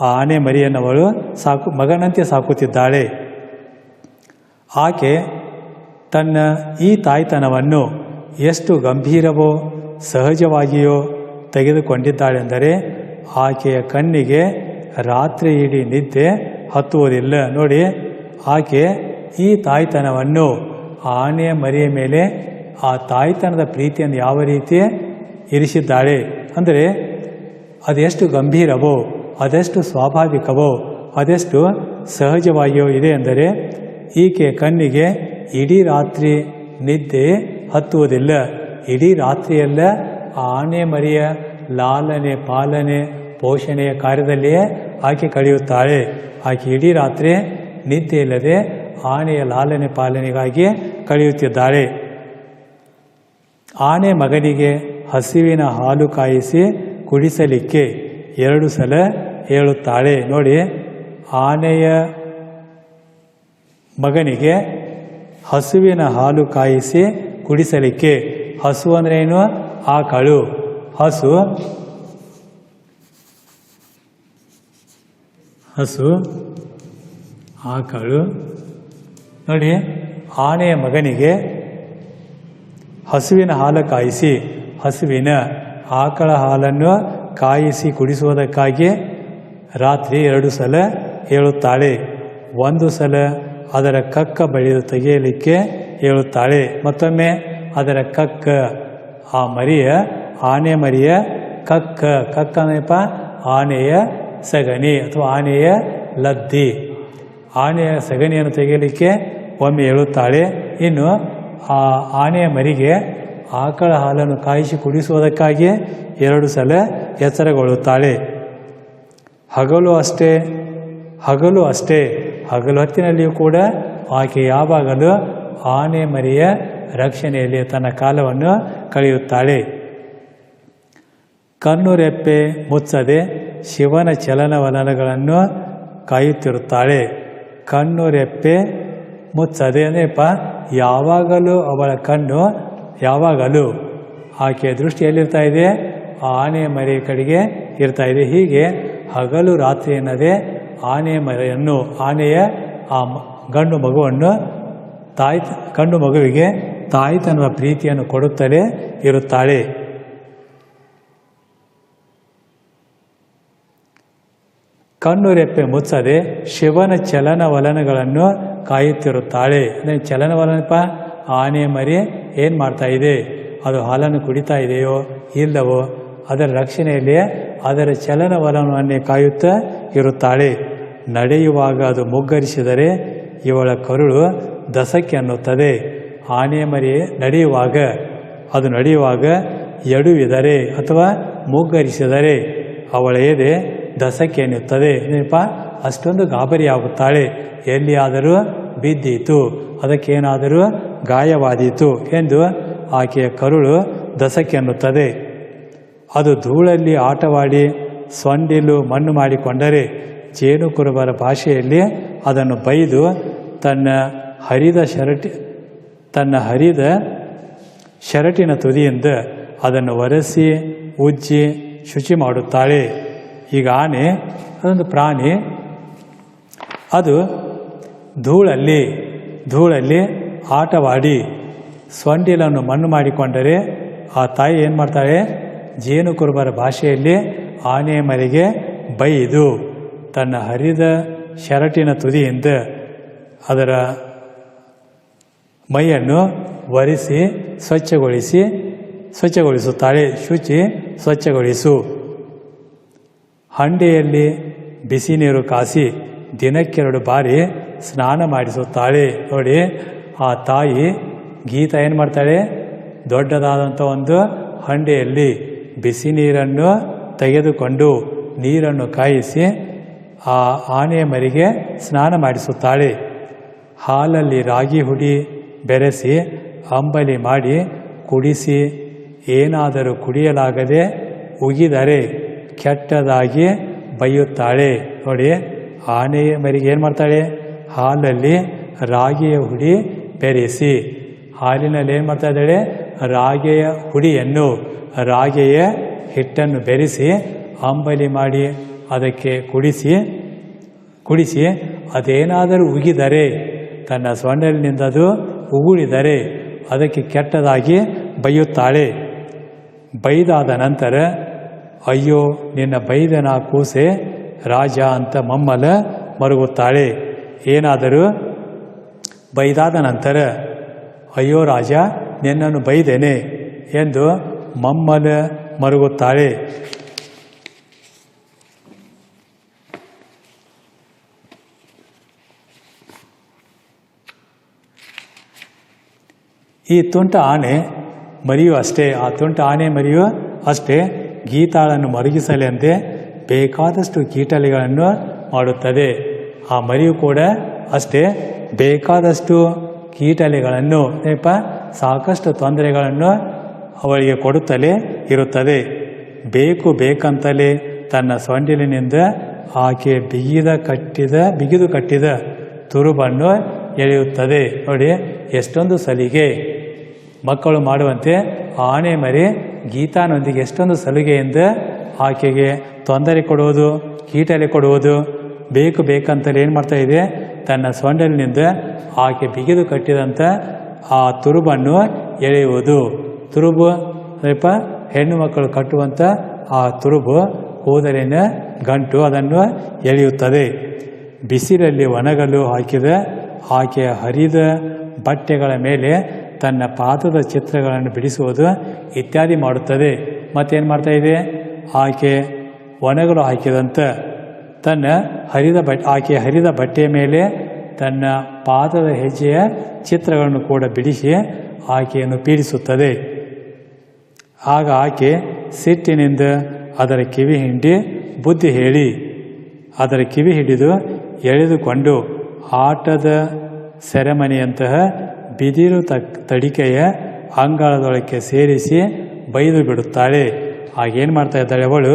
ಆ ಆನೆ ಮರಿಯನ್ನು ಅವಳು ಸಾಕು, ಮಗನಂತೆ ಸಾಕುತ್ತಿದ್ದಾಳೆ. ಆಕೆ ತನ್ನ ಈ ತಾಯ್ತನವನ್ನು ಎಷ್ಟು ಗಂಭೀರವೋ ಸಹಜವಾಗಿಯೋ ತೆಗೆದುಕೊಂಡಿದ್ದಾಳೆಂದರೆ ಆಕೆಯ ಕಣ್ಣಿಗೆ ರಾತ್ರಿ ಇಡೀ ನಿದ್ದೆ ಹತ್ತುವುದಿಲ್ಲ. ನೋಡಿ, ಆಕೆ ಈ ತಾಯ್ತನವನ್ನು ಆನೆಯ ಮರಿಯ ಮೇಲೆ ಆ ತಾಯ್ತನದ ಪ್ರೀತಿಯನ್ನು ಯಾವ ರೀತಿ ಇರಿಸಿದ್ದಾಳೆ? ಅಂದರೆ, ಅದೆಷ್ಟು ಗಂಭೀರವೋ, ಅದೆಷ್ಟು ಸ್ವಾಭಾವಿಕವೋ, ಅದೆಷ್ಟು ಸಹಜವಾಗಿಯೋ ಇದೆ ಎಂದರೆ, ಈಕೆ ಕಣ್ಣಿಗೆ ಇಡೀ ರಾತ್ರಿ ನಿದ್ದೆ ಹತ್ತುವುದಿಲ್ಲ. ಇಡೀ ರಾತ್ರಿಯೆಲ್ಲ ಆನೆ ಮರಿಯ ಲಾಲನೆ, ಪಾಲನೆ, ಪೋಷಣೆಯ ಕಾರ್ಯದಲ್ಲಿಯೇ ಆಕೆ ಕಳೆಯುತ್ತಾಳೆ. ಆಕೆ ಇಡೀ ರಾತ್ರಿ ನಿದ್ದೆ ಇಲ್ಲದೆ ಆನೆಯ ಲಾಲನೆ, ಪಾಲನೆಗಾಗಿ ಕಳೆಯುತ್ತಿದ್ದಾಳೆ ಆನೆ ಮಗನಿಗೆ ಹಸಿವಿನ ಹಾಲು ಕಾಯಿಸಿ ಕುಡಿಸಲಿಕ್ಕೆ ಎರಡು ಸಲ ಹೇಳುತ್ತಾಳೆ. ನೋಡಿ, ಆನೆಯ ಮಗನಿಗೆ ಹಸುವಿನ ಹಾಲು ಕಾಯಿಸಿ ಕುಡಿಸಲಿಕ್ಕೆ ಹಸು ಅಂದರೆ ಏನು? ಆಕಳು ಹಸು ಹಸು ಆಕಳು ನೋಡಿ ಆನೆಯ ಮಗನಿಗೆ ಹಸುವಿನ ಹಾಲು ಕಾಯಿಸಿ, ಹಸುವಿನ ಆಕಳ ಹಾಲನ್ನು ಕಾಯಿಸಿ ಕುಡಿಸುವುದಕ್ಕಾಗಿ ರಾತ್ರಿ ಎರಡು ಸಲ ಹೇಳುತ್ತಾಳೆ. ಒಂದು ಸಲ ಅದರ ಕಕ್ಕ ಬಳಿದು ತೆಗೆಯಲಿಕ್ಕೆ ಹೇಳುತ್ತಾಳೆ. ಮತ್ತೊಮ್ಮೆ ಅದರ ಕಕ್ಕ, ಆ ಮರಿಯ, ಆನೆ ಮರಿಯ ಕಕ್ಕ ಕಕ್ಕ ಅಂದ್ರಪ್ಪ ಆನೆಯ ಸಗಣಿ ಅಥವಾ ಆನೆಯ ಲದ್ದಿ. ಆನೆಯ ಸಗಣಿಯನ್ನು ತೆಗೆಯಲಿಕ್ಕೆ ಒಮ್ಮೆ ಹೇಳುತ್ತಾಳೆ, ಇನ್ನು ಆ ಆನೆಯ ಮರಿಗೆ ಆಕಳ ಹಾಲನ್ನು ಕಾಯಿಸಿ ಕುಡಿಸುವುದಕ್ಕಾಗಿ ಎರಡು ಸಲ ಎಚ್ಚರಗೊಳ್ಳುತ್ತಾಳೆ. ಹಗಲು ಅಷ್ಟೇ ಹಗಲು ಅಷ್ಟೇ, ಹಗಲು ಹೊತ್ತಿನಲ್ಲಿಯೂ ಕೂಡ ಆಕೆ ಯಾವಾಗಲೂ ಆನೆ ಮರಿಯ ರಕ್ಷಣೆಯಲ್ಲಿ ತನ್ನ ಕಾಲವನ್ನು ಕಳೆಯುತ್ತಾಳೆ. ಕಣ್ಣು ರೆಪ್ಪೆ ಮುಚ್ಚದೆ ಶಿವನ ಚಲನವಲನಗಳನ್ನು ಕಾಯುತ್ತಿರುತ್ತಾಳೆ. ಕಣ್ಣು ರೆಪ್ಪೆ ಅಂದ್ರೆಪ್ಪ ಯಾವಾಗಲೂ ಅವಳ ಕಣ್ಣು ಯಾವಾಗಲೂ. ಆಕೆಯ ದೃಷ್ಟಿ ಎಲ್ಲಿರ್ತಾ ಇದೆ? ಆ ಮರಿ ಕಡೆಗೆ ಇರ್ತಾ ಇದೆ. ಹೀಗೆ ಹಗಲು ರಾತ್ರಿ ಎನ್ನದೇ ಆನೆ ಮರೆಯನ್ನು, ಆನೆಯ ಆ ಗಂಡು ಮಗುವನ್ನು ತಾಯಿ, ಗಂಡು ಮಗುವಿಗೆ ತಾಯಿತನದ ಪ್ರೀತಿಯನ್ನು ಕೊಡುತ್ತಲೇ ಇರುತ್ತಾಳೆ. ಕಣ್ಣು ರೆಪ್ಪೆ ಮುಚ್ಚದೆ ಶಿವನ ಚಲನವಲನಗಳನ್ನು ಕಾಯುತ್ತಿರುತ್ತಾಳೆ. ಅಂದರೆ ಚಲನವಲನಪ್ಪ ಆನೆ, ಮರಿ ಏನು ಮಾಡ್ತಾ ಇದೆ? ಅದು ಹಾಲನ್ನು ಕುಡಿತಾ ಇದೆಯೋ? ಇಲ್ಲವೋ? ಅದರ ರಕ್ಷಣೆಯಲ್ಲಿ ಅದರ ಚಲನವಲನವನ್ನೇ ಕಾಯುತ್ತಾ ಇರುತ್ತಾಳೆ. ನಡೆಯುವಾಗ ಅದು ಮುಗ್ಗರಿಸಿದರೆ ಇವಳ ಕರುಳು ದಸಕ್ಕೆ ಅನ್ನುತ್ತದೆ. ಆನೆ, ಮರಿ ನಡೆಯುವಾಗ, ಅದು ನಡೆಯುವಾಗ ಎಡುವಿದರೆ ಅಥವಾ ಮುಗ್ಗರಿಸಿದರೆ ಅವಳ ಎದೆ ದಸಕ್ಕೆ ಎನ್ನುತ್ತದೆ. ಏನಪ್ಪ? ಅಷ್ಟೊಂದು ಗಾಬರಿಯಾಗುತ್ತಾಳೆ. ಎಲ್ಲಿಯಾದರೂ ಬಿದ್ದೀತು. ಅದಕ್ಕೇನಾದರೂ ಗಾಯವಾದೀತು ಎಂದು ಆಕೆಯ ಕರುಳು ದಸಕ್ಕೆ ಎನ್ನುತ್ತದೆ. ಅದು ಧೂಳಲ್ಲಿ ಆಟವಾಡಿ ಸೊಂಡಿಲು ಮಣ್ಣು ಮಾಡಿಕೊಂಡರೆ ಜೇನು ಕುರುಬರ ಭಾಷೆಯಲ್ಲಿ ಅದನ್ನು ಬೈದು ತನ್ನ ಹರಿದ ಶರಟಿ, ತನ್ನ ಹರಿದ ಶರಟಿನ ತುದಿಯಿಂದ ಅದನ್ನು ಒರೆಸಿ, ಉಜ್ಜಿ ಶುಚಿ ಮಾಡುತ್ತಾಳೆ. ಈಗ ಆನೆ, ಅದೊಂದು ಪ್ರಾಣಿ. ಅದು ಧೂಳಲ್ಲಿ ಧೂಳಲ್ಲಿ ಆಟವಾಡಿ ಸೊಂಡಿಲನ್ನು ಮಣ್ಣು ಮಾಡಿಕೊಂಡರೆ ಆ ತಾಯಿ ಏನು ಮಾಡ್ತಾಳೆ? ಜೇನು ಕುರುಬರ ಭಾಷೆಯಲ್ಲಿ ಆನೆ ಮರಿಗೆ ಬೈದು ತನ್ನ ಹರಿದ ಶರಟಿನ ತುದಿಯಿಂದ ಅದರ ಮೈಯನ್ನು ಒರೆಸಿ ಸ್ವಚ್ಛಗೊಳಿಸಿ, ಸ್ವಚ್ಛಗೊಳಿಸುತ್ತಾಳೆ. ಶುಚಿ ಸ್ವಚ್ಛಗೊಳಿಸು. ಹಂಡೆಯಲ್ಲಿ ಬಿಸಿ ನೀರು ಕಾಸಿ ದಿನಕ್ಕೆರಡು ಬಾರಿ ಸ್ನಾನ ಮಾಡಿಸುತ್ತಾಳೆ. ನೋಡಿ, ಆ ತಾಯಿ ಗೀತ ಏನು ಮಾಡ್ತಾಳೆ? ದೊಡ್ಡದಾದಂಥ ಒಂದು ಹಂಡೆಯಲ್ಲಿ ಬಿಸಿ ನೀರನ್ನು ತೆಗೆದುಕೊಂಡು ನೀರನ್ನು ಕಾಯಿಸಿ ಆ ಆನೆಯ ಮರಿಗೆ ಸ್ನಾನ ಮಾಡಿಸುತ್ತಾಳೆ. ಹಾಲಲ್ಲಿ ರಾಗಿ ಹುಡಿ ಬೆರೆಸಿ ಅಂಬಲಿ ಮಾಡಿ ಕುಡಿಸಿ, ಏನಾದರೂ ಕುಡಿಯಲಾಗದೆ ಉಗಿದರೆ ಕೆಟ್ಟದಾಗಿ ಬೈಯುತ್ತಾಳೆ ನೋಡಿ, ಆನೆಯ ಮರಿಗೆ ಏನು ಮಾಡ್ತಾಳೆ? ಹಾಲಲ್ಲಿ ರಾಗಿಯ ಹುಡಿ ಬೆರೆಸಿ. ಹಾಲಿನಲ್ಲಿ ಏನು ಮಾಡ್ತಾ ಇದ್ದಾಳೆ? ರಾಗಿಯ ಹುಡಿಯನ್ನು, ರಾಗಿಯ ಹಿಟ್ಟನ್ನು ಬೆರೆಸಿ ಅಂಬಲಿ ಮಾಡಿ ಅದಕ್ಕೆ ಕುಡಿಸಿ ಕುಡಿಸಿ ಅದೇನಾದರೂ ಉಗಿದರೆ, ತನ್ನ ಸೊಂಡಲಿನಿಂದದು ಉಗುಳಿದರೆ ಅದಕ್ಕೆ ಕೆಟ್ಟದಾಗಿ ಬೈಯುತ್ತಾಳೆ ಬೈದಾದ ನಂತರ ಅಯ್ಯೋ, ನಿನ್ನ ಬೈದನ ಕೂಸೆ ರಾಜ ಅಂತ ಮಮ್ಮಲ ಮರುಗುತ್ತಾಳೆ. ಏನಾದರೂ? ಬೈದಾದ ನಂತರ, ಅಯ್ಯೋ ರಾಜ, ನಿನ್ನನ್ನು ಬೈದೇನೆ ಎಂದು ಮಮ್ಮಲ ಮರುಗುತ್ತಾಳೆ. ಈ ತುಂಟ ಆನೆ ಮರಿಯು ಅಷ್ಟೇ, ಆ ತುಂಟ ಆನೆ ಮರಿಯು ಅಷ್ಟೇ. ಗೀತಾಳನ್ನು ಮರುಗಿಸಲೆಂದೇ ಬೇಕಾದಷ್ಟು ಕೀಟಲೆಗಳನ್ನು ಮಾಡುತ್ತದೆ. ಆ ಮರಿಯು ಕೂಡ ಅಷ್ಟೇ ಬೇಕಾದಷ್ಟು ಕೀಟಲೆಗಳನ್ನು ಏನಪ್ಪ ಸಾಕಷ್ಟು ತೊಂದರೆಗಳನ್ನು ಅವಳಿಗೆ ಕೊಡುತ್ತಲೇ ಇರುತ್ತದೆ. ಬೇಕು ಬೇಕಂತಲೇ ತನ್ನ ಸೊಂಡಿಲಿನಿಂದ ಆಕೆ ಬಿಗಿದ ಕಟ್ಟಿದ, ಬಿಗಿದು ಕಟ್ಟಿದ ತುರುಬನ್ನು ಎಳೆಯುತ್ತದೆ. ನೋಡಿ, ಎಷ್ಟೊಂದು ಸಲಿಗೆ. ಮಕ್ಕಳು ಮಾಡುವಂತೆ ಆನೆ ಮರಿ ಗೀತಾನೊಂದಿಗೆ ಎಷ್ಟೊಂದು ಸಲಿಗೆಯಿಂದ ಆಕೆಗೆ ತೊಂದರೆ ಕೊಡುವುದು, ಕೀಟಲೆ ಕೊಡುವುದು, ಬೇಕು ಬೇಕಂತಲೇ ಏನು ಮಾಡ್ತಾ ಇದೆ? ತನ್ನ ಸೊಂಡಲಿನಿಂದ ಆಕೆ ಬಿಗಿದು ಕಟ್ಟಿದಂಥ ಆ ತುರುಬನ್ನು ಎಳೆಯುವುದು. ತುರುಬು ಸ್ವಲ್ಪ ಹೆಣ್ಣು ಮಕ್ಕಳು ಕಟ್ಟುವಂಥ ಆ ತುರುಬು ಕೂದಲಿನ ಗಂಟು ಅದನ್ನು ಎಳೆಯುತ್ತದೆ. ಬಿಸಿಲಲ್ಲಿ ಒಣಗಲು ಹಾಕಿದ ಆಕೆಯ ಹರಿದ ಬಟ್ಟೆಗಳ ಮೇಲೆ ತನ್ನ ಪಾದದ ಚಿತ್ರಗಳನ್ನು ಬಿಡಿಸುವುದು ಇತ್ಯಾದಿ ಮಾಡುತ್ತದೆ. ಮತ್ತೇನು ಮಾಡ್ತಾ ಇದೆ? ಆಕೆ ಒಣಗಲು ಹಾಕಿದಂಥ ತನ್ನ ಹರಿದ ಬ ಆಕೆ ಹರಿದ ಬಟ್ಟೆಯ ಮೇಲೆ ತನ್ನ ಪಾದದ ಹೆಜ್ಜೆಯ ಚಿತ್ರಗಳನ್ನು ಕೂಡ ಬಿಡಿಸಿ ಆಕೆಯನ್ನು ಪೀಡಿಸುತ್ತದೆ. ಆಗ ಆಕೆ ಸಿಟ್ಟಿನಿಂದ ಅದರ ಕಿವಿ ಹಿಂಡಿ ಬುದ್ಧಿ ಹೇಳಿ, ಅದರ ಕಿವಿ ಹಿಡಿದು ಎಳೆದುಕೊಂಡು ಆಟದ ಸೆರೆಮನೆಯಂತಹ ಬಿದಿರು ತಡಿಕೆಯ ಅಂಗಳದೊಳಕ್ಕೆ ಸೇರಿಸಿ ಬೈದು ಬಿಡುತ್ತಾಳೆ. ಆಗೇನು ಮಾಡ್ತಾ ಇದ್ದಾಳೆ ಅವಳು?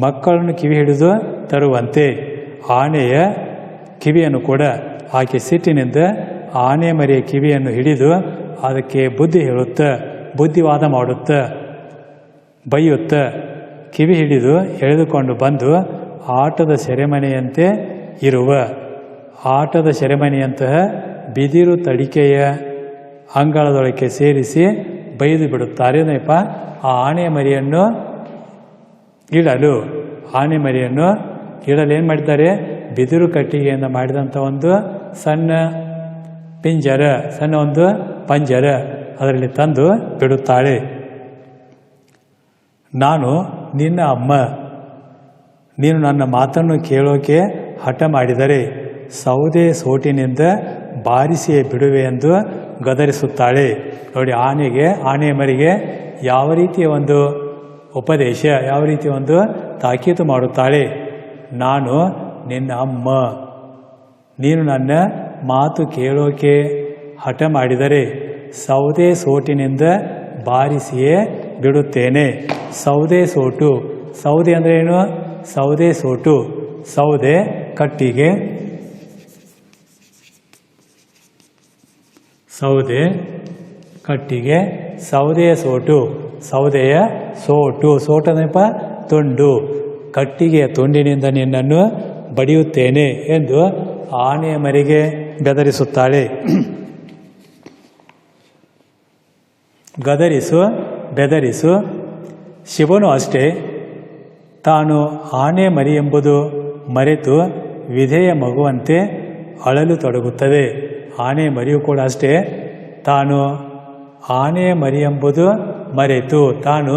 ಮಕ್ಕಳನ್ನು ಕಿವಿ ಹಿಡಿದು ತರುವಂತೆ ಆನೆಯ ಕಿವಿಯನ್ನು ಕೂಡ. ಆಕೆ ಸಿಟ್ಟಿನಿಂದ ಆನೆ ಮರಿಯ ಕಿವಿಯನ್ನು ಹಿಡಿದು ಅದಕ್ಕೆ ಬುದ್ಧಿ ಹೇಳುತ್ತ, ಬುದ್ಧಿವಾದ ಮಾಡುತ್ತ, ಬೈಯುತ್ತ ಕಿವಿ ಹಿಡಿದು ಎಳೆದುಕೊಂಡು ಬಂದು ಆಟದ ಸೆರೆಮನೆಯಂತೆ ಇರುವ. ಆಟದ ಸೆರೆಮನೆಯಂತಹ ಬಿದಿರು ತಡಿಕೆಯ ಅಂಗಳದೊಳಕ್ಕೆ ಸೇರಿಸಿ ಬೈದು ಬಿಡುತ್ತಾರೆ. ಏನಪ್ಪ? ಆ ಆನೆ ಮರಿಯನ್ನು ಇಡಲು. ಆನೆ ಮರಿಯನ್ನು ಇಡಲು ಏನು ಮಾಡಿದ್ದಾರೆ? ಬಿದಿರು ಕಟ್ಟಿಗೆಯಿಂದ ಮಾಡಿದಂಥ ಒಂದು ಸಣ್ಣ ಪಿಂಜರ, ಸಣ್ಣ ಒಂದು ಪಂಜರ ಅದರಲ್ಲಿ ತಂದು ಬಿಡುತ್ತಾಳೆ. ನಾನು ನಿನ್ನ ಅಮ್ಮ. ನೀನು ನನ್ನ ಮಾತನ್ನು ಕೇಳೋಕೆ ಹಠ ಮಾಡಿದರೆ ಸೌದೆ ಸೋಟಿನಿಂದ ಬಾರಿಸಿಯೇ ಬಿಡುವೆ ಎಂದು ಗದರಿಸುತ್ತಾಳೆ. ನೋಡಿ, ಆನೆಗೆ, ಆನೆಯ ಮರಿಗೆ ಯಾವ ರೀತಿಯ ಒಂದು ಉಪದೇಶ, ಯಾವ ರೀತಿಯ ಒಂದು ತಾಕೀತು ಮಾಡುತ್ತಾಳೆ? ನಾನು ನಿನ್ನ ಅಮ್ಮ. ನೀನು ನನ್ನ ಮಾತು ಕೇಳೋಕೆ ಹಠ ಮಾಡಿದರೆ ಸೌದೆ ಸೋಟಿನಿಂದ ಬಾರಿಸಿಯೇ ಬಿಡುತ್ತೇನೆ. ಸೌದೆ ಸೋಟು. ಸೌದೆ ಅಂದರೆ ಏನು? ಸೌದೆ ಸೋಟು. ಸೌದೆ ಕಟ್ಟಿಗೆ. ಸೌದೆ ಕಟ್ಟಿಗೆ ಸೌದೆಯ ಸೋಟು ಸೌದೆಯ ಸೋಟು. ಸೋಟನಪ್ಪ? ತುಂಡು. ಕಟ್ಟಿಗೆಯ ತುಂಡಿನಿಂದ ನಿನ್ನನ್ನು ಬಡಿಯುತ್ತೇನೆ ಎಂದು ಆನೆಯ ಮರಿಗೆ ಬೆದರಿಸುತ್ತಾಳೆ. ಗದರಿಸು, ಬೆದರಿಸು. ಶಿವನು ಅಷ್ಟೇ. ತಾನು ಆನೆ ಮರಿ ಎಂಬುದು ಮರೆತು ವಿಧೇಯ ಮಗುವಂತೆ ಅಳಲು ತೊಡಗುತ್ತದೆ ಆನೆ ಮರಿಯು ಕೂಡ ಅಷ್ಟೇ. ತಾನು ಆನೆ ಮರಿ ಎಂಬುದು ಮರೆತು, ತಾನು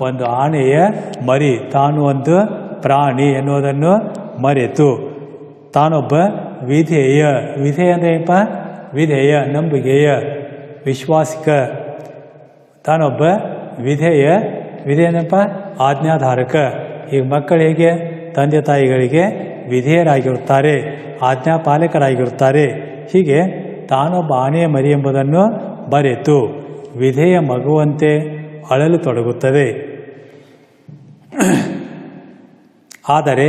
ಒಂದು ಆನೆಯ ಮರಿ, ತಾನು ಒಂದು ಪ್ರಾಣಿ ಎನ್ನುವುದನ್ನು ಮರೆತು. ತಾನೊಬ್ಬ ವಿಧೇಯ. ವಿಧೇಯ ಅಂದ್ರೆ ಏನಪ್ಪ? ವಿಧೇಯ ನಂಬಿಕೆಯ ವಿಶ್ವಾಸಿಕ. ತಾನೊಬ್ಬ ವಿಧೇಯ. ವಿಧೇಯನಪ್ಪ ಆಜ್ಞಾಧಾರಕ. ಈಗ ಮಕ್ಕಳು ಹೇಗೆ? ತಂದೆ ತಾಯಿಗಳಿಗೆ ವಿಧೇಯರಾಗಿರುತ್ತಾರೆ, ಆಜ್ಞಾಪಾಲಕರಾಗಿರುತ್ತಾರೆ. ಹೀಗೆ ತಾನೊಬ್ಬ ಆನೆಯ ಮರಿ ಎಂಬುದನ್ನು ಬರೆತು. ವಿಧೇಯ ಮಗುವಂತೆ ಅಳಲು ತೊಡಗುತ್ತದೆ. ಆದರೆ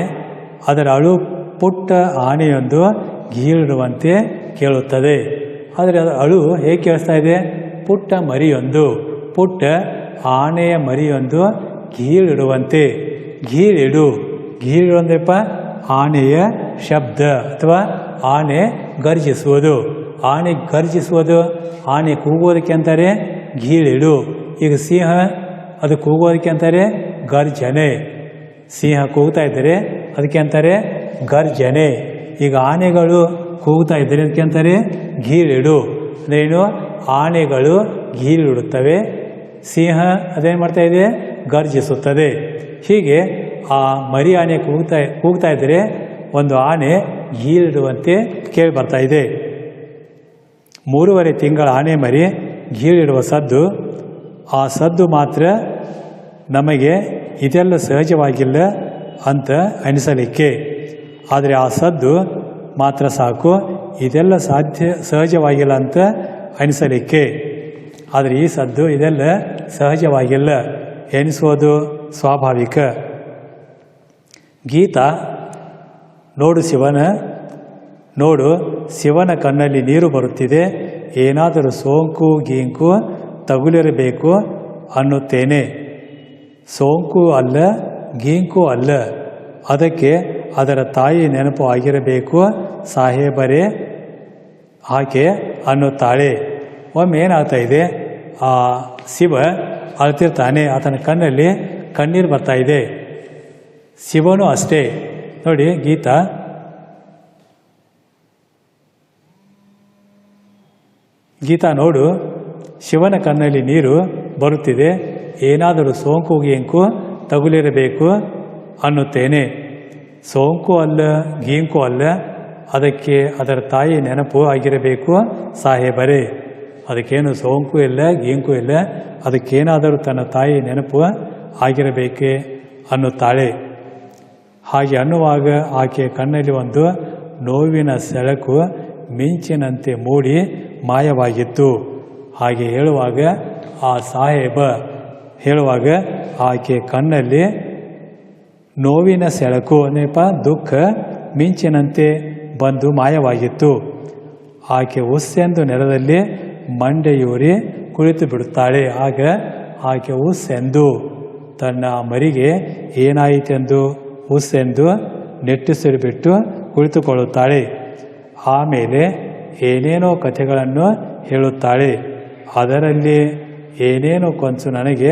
ಅದರ ಅಳು ಪುಟ್ಟ ಆನೆಯೊಂದು ಗೀಳಿಡುವಂತೆ ಕೇಳುತ್ತದೆ. ಆದರೆ ಅದರ ಅಳು ಹೇಗೆ ಕೇಳಿಸ್ತಾ ಇದೆ? ಪುಟ್ಟ ಮರಿಯೊಂದು, ಪುಟ್ಟ ಆನೆಯ ಮರಿಯೊಂದು ಗೀಳಿಡುವಂತೆ. ಗೀಳಿಡು ಗೀಳಿಡು ಆನೆಯ ಶಬ್ದ ಅಥವಾ ಆನೆ ಗರ್ಜಿಸುವುದು. ಆನೆ ಗರ್ಜಿಸುವುದು, ಆನೆ ಕೂಗೋದಕ್ಕೆ ಅಂತಾರೆ ಗೀಳಿಡು. ಈಗ ಸಿಂಹ ಅದು ಕೂಗೋದಕ್ಕೆ ಅಂತಾರೆ ಗರ್ಜನೆ. ಸಿಂಹ ಕೂಗ್ತಾ ಇದ್ದರೆ ಅದಕ್ಕೆ ಅಂತಾರೆ ಗರ್ಜನೆ. ಈಗ ಆನೆಗಳು ಕೂಗ್ತಾ ಇದ್ದರೆ ಅದಕ್ಕೆ ಅಂತಾರೆ ಗೀಳಿಡು. ಏನು? ಆನೆಗಳು ಗೀಳಿಡುತ್ತವೆ, ಸಿಂಹ ಅದೇನು ಮಾಡ್ತಾ ಇದೆ? ಗರ್ಜಿಸುತ್ತದೆ. ಹೀಗೆ ಆ ಮರಿ ಆನೆ ಕೂಗ್ತಾ ಕೂಗ್ತಾ ಇದ್ದರೆ ಒಂದು ಆನೆ ಗೀಳಿಡುವಂತೆ ಕೇಳಿ ಬರ್ತಾ ಇದೆ. ಮೂರುವರೆ ತಿಂಗಳ ಆನೆ ಮರಿ ಗೀಳಿಡುವ ಸದ್ದು, ಆ ಸದ್ದು ಮಾತ್ರ ನಮಗೆ ಇದೆಲ್ಲ ಸಹಜವಾಗಿಲ್ಲ ಅಂತ ಅನಿಸಲಿಕ್ಕೆ. ಆದರೆ ಆ ಸದ್ದು ಮಾತ್ರ ಸಾಕು, ಇದೆಲ್ಲ ಸಾಧ್ಯ, ಸಹಜವಾಗಿಲ್ಲ ಅಂತ ಅನಿಸಲಿಕ್ಕೆ. ಆದರೆ ಈ ಸದ್ದು ಇದೆಲ್ಲ ಸಹಜವಾಗಿಲ್ಲ ಎನಿಸೋದು ಸ್ವಾಭಾವಿಕ. ಗೀತಾ ನೋಡು ಶಿವನ ನೋಡು, ಶಿವನ ಕಣ್ಣಲ್ಲಿ ನೀರು ಬರುತ್ತಿದೆ, ಏನಾದರೂ ಸೋಂಕು, ಗೀಂಕು ತಗುಲಿರಬೇಕು ಅನ್ನುತ್ತೇನೆ. ಸೋಂಕು ಅಲ್ಲ, ಗೀಂಕು ಅಲ್ಲ. ಅದಕ್ಕೆ ಅದರ ತಾಯಿ ನೆನಪು ಆಗಿರಬೇಕು, ಸಾಹೇಬರೇ, ಆಕೆ ಅನ್ನುತ್ತಾಳೆ. ಒಮ್ಮೆ ಏನಾಗ್ತಾ ಇದೆ? ಆ ಶಿವ ಅಳ್ತಿರ್ತಾನೆ, ಆತನ ಕಣ್ಣಲ್ಲಿ ಕಣ್ಣೀರು ಬರ್ತಾ ಇದೆ. ಶಿವನು ಅಷ್ಟೇ. ನೋಡಿ ಗೀತಾ ಗೀತಾ ನೋಡು, ಶಿವನ ಕಣ್ಣಲ್ಲಿ ನೀರು ಬರುತ್ತಿದೆ, ಏನಾದರೂ ಸೋಂಕು ಗೀಂಕು ತಗುಲಿರಬೇಕು ಅನ್ನುತ್ತೇನೆ. ಸೋಂಕು ಅಲ್ಲ, ಗೀಂಕು ಅಲ್ಲ, ಅದಕ್ಕೆ ಅದರ ತಾಯಿ ನೆನಪು ಆಗಿರಬೇಕು ಸಾಹೇಬರೇ. ಅದಕ್ಕೇನು ಸೋಂಕು ಇಲ್ಲ, ಗೀಂಕು ಇಲ್ಲ, ಅದಕ್ಕೇನಾದರೂ ತನ್ನ ತಾಯಿ ನೆನಪು ಆಗಿರಬೇಕೆ ಅನ್ನುತ್ತಾಳೆ. ಹಾಗೆ ಅನ್ನುವಾಗ ಆಕೆಯ ಕಣ್ಣಲ್ಲಿ ಒಂದು ನೋವಿನ ಸೆಳಕು ಮಿಂಚಿನಂತೆ ಮೂಡಿ ಮಾಯವಾಗಿತ್ತು. ಹಾಗೆ ಹೇಳುವಾಗ ಆ ಸಾಹೇಬ ಹೇಳುವಾಗ ಆಕೆ ಕಣ್ಣಲ್ಲಿ ನೋವಿನ ಸೆಳಕು, ನೆಪ, ದುಃಖ ಮಿಂಚಿನಂತೆ ಬಂದು ಮಾಯವಾಗಿತ್ತು. ಆಕೆ ಉಸ್ಸೆಂದು ನೆಲದಲ್ಲಿ ಮಂಡೆಯೂರಿ ಕುಳಿತು ಬಿಡುತ್ತಾಳೆ. ಆಗ ಆಕೆ ಉಸ್ಸೆಂದು ತನ್ನ ಮರಿಗೆ, ಏನಾಯಿತೆಂದು ಉಸ್ಸೆಂದು ನೆಟ್ಟುಸಿರಿಬಿಟ್ಟು ಕುಳಿತುಕೊಳ್ಳುತ್ತಾಳೆ. ಆಮೇಲೆ ಏನೇನೋ ಕಥೆಗಳನ್ನು ಹೇಳುತ್ತಾಳೆ. ಅದರಲ್ಲಿ ಏನೇನೋ ಕೊಂಚು ನನಗೆ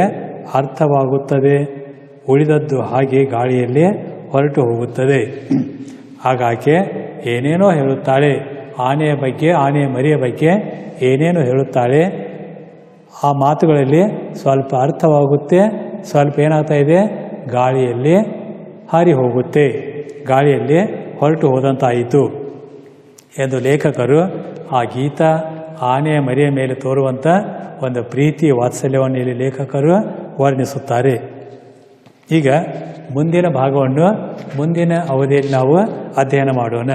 ಅರ್ಥವಾಗುತ್ತದೆ. ಉಳಿದದ್ದು ಹಾಗೆ ಗಾಳಿಯಲ್ಲಿ ಹೊರಟು ಹೋಗುತ್ತದೆ. ಹಾಗಾಗಿ ಏನೇನೋ ಹೇಳುತ್ತಾಳೆ. ಆನೆಯ ಬಗ್ಗೆ ಆನೆಯ ಮರಿಯ ಬಗ್ಗೆ ಏನೇನು ಹೇಳುತ್ತಾಳೆ. ಆ ಮಾತುಗಳಲ್ಲಿ ಸ್ವಲ್ಪ ಅರ್ಥವಾಗುತ್ತೆ, ಸ್ವಲ್ಪ ಏನಾಗ್ತಾ ಇದೆ? ಗಾಳಿಯಲ್ಲಿ ಹಾರಿ ಹೋಗುತ್ತೆ. ಗಾಳಿಯಲ್ಲಿ ಹೊರಟು ಹೋದಂತಾಯಿತು. ಎಂದು ಲೇಖಕರು ಆ ಗೀತ ಆನೆಯ ಮರಿಯ ಮೇಲೆ ತೋರುವಂಥ ಒಂದು ಪ್ರೀತಿ ವಾತ್ಸಲ್ಯವನ್ನು ಇಲ್ಲಿ ಲೇಖಕರು ವರ್ಣಿಸುತ್ತಾರೆ. ಈಗ ಮುಂದಿನ ಭಾಗವನ್ನು ಮುಂದಿನ ಅವಧಿಯಲ್ಲಿ ನಾವು ಅಧ್ಯಯನ ಮಾಡೋಣ.